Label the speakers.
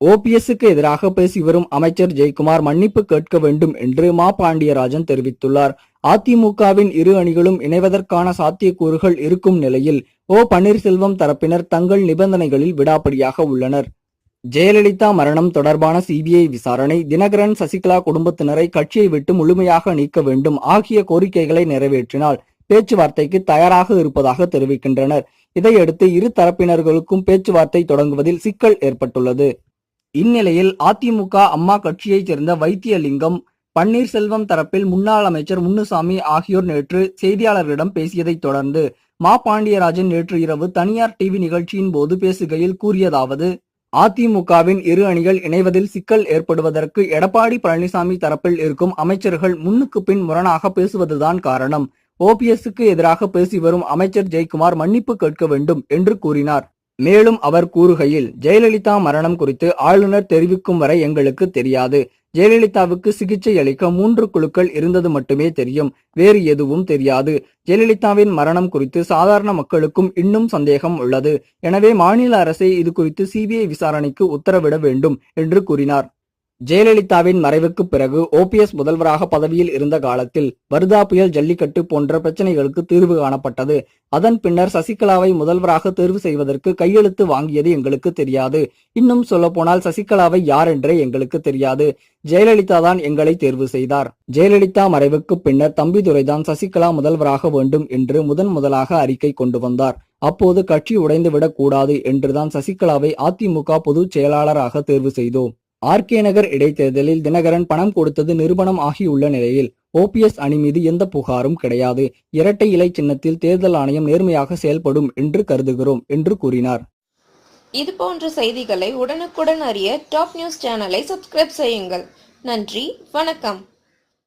Speaker 1: ஓபிஎஸ்க்கு எதிராக பேசி வரும் அமைச்சர் ஜெயக்குமார் மன்னிப்பு கேட்க வேண்டும் என்று மா பாண்டியராஜன் தெரிவித்துள்ளார். அதிமுகவின் இரு அணிகளும் இணைவதற்கான சாத்தியக்கூறுகள் இருக்கும் நிலையில் ஓ பன்னீர்செல்வம் தரப்பினர் தங்கள் நிபந்தனைகளில் விடாப்படியாக உள்ளனர். ஜெயலலிதா மரணம் தொடர்பான சிபிஐ விசாரணை தினகரன் சசிகலா குடும்பத்தினரை கட்சியை விட்டு முழுமையாக நீக்க வேண்டும் ஆகிய கோரிக்கைகளை நிறைவேற்றினால் பேச்சுவார்த்தைக்கு தயாராக இருப்பதாக தெரிவிக்கின்றனர். இதையடுத்து இரு தரப்பினர்களுக்கும் பேச்சுவார்த்தை தொடங்குவதில் சிக்கல் ஏற்பட்டுள்ளது. இந்நிலையில் அதிமுக அம்மா கட்சியைச் சேர்ந்த வைத்தியலிங்கம் பன்னீர்செல்வம் தரப்பில் முன்னாள் அமைச்சர் முன்னுசாமி ஆகியோர் நேற்று செய்தியாளர்களிடம் பேசியதைத் தொடர்ந்து மா. பாண்டியராஜன் நேற்று இரவு தனியார் டிவி நிகழ்ச்சியின் போது பேசுகையில் கூறியதாவது அதிமுகவின் இரு அணிகள் இணைவதில் சிக்கல் ஏற்படுவதற்கு எடப்பாடி பழனிசாமி தரப்பில் இருக்கும் அமைச்சர்கள் முன்னுக்கு பின் முரணாக பேசுவதுதான் காரணம். ஓபிஎஸ்க்கு எதிராக பேசி வரும் அமைச்சர் ஜெயக்குமார் மன்னிப்பு கேட்க வேண்டும் என்று கூறினார். மேலும் அவர் கூறுகையில் ஜெயலலிதா மரணம் குறித்து ஆளுநர் தெரிவிக்கும் வரை எங்களுக்கு தெரியாது. ஜெயலலிதாவுக்கு சிகிச்சை அளிக்க மூன்று குழுக்கள் இருந்தது மட்டுமே தெரியும். வேறு எதுவும் தெரியாது. ஜெயலலிதாவின் மரணம் குறித்து சாதாரண மக்களுக்கும் இன்னும் சந்தேகம் உள்ளது. எனவே மாநில அரசே இது குறித்து சிபிஐ விசாரணைக்கு உத்தரவிட வேண்டும் என்று கூறினார். ஜெயலலிதாவின் மறைவுக்கு பிறகு ஓபிஎஸ் முதல்வராக பதவியில் இருந்த காலத்தில் வர்தா புயல் ஜல்லிக்கட்டு போன்ற பிரச்சனைகளுக்கு தீர்வு காணப்பட்டது. அதன் பின்னர் சசிகலாவை முதல்வராக தேர்வு செய்வதற்கு கையெழுத்து வாங்கியது எங்களுக்கு தெரியாது. இன்னும் சொல்ல போனால் சசிகலாவை யார் என்றே எங்களுக்கு தெரியாது. ஜெயலலிதா தான் எங்களை தேர்வு செய்தார். ஜெயலலிதா மறைவுக்கு பின்னர் தம்பிதுரைதான் சசிகலா முதல்வராக வேண்டும் என்று முதன் முதலாக அறிக்கை கொண்டு வந்தார். அப்போது கட்சி உடைந்துவிடக் கூடாது என்றுதான் சசிகலாவை அதிமுக பொதுச் செயலாளராக தேர்வு செய்தோம். ஆர்கே நகர் இடைத்தேர்தலில் தினகரன் பணம் கொடுத்தது நிரூபணம் ஆகியுள்ள நிலையில் ஓபிஎஸ் அணி மீது எந்த புகாரும் கிடையாது. இரட்டை இலை சின்னத்தில் தேர்தல் ஆணையம் நேர்மையாக செயல்படும் என்று கருதுகிறோம் என்று கூறினார்.
Speaker 2: இது போன்ற செய்திகளை உடனுக்குடன் அறிய டாப் நியூஸ் சேனலை சப்ஸ்கிரைப் செய்யுங்கள். நன்றி வணக்கம்.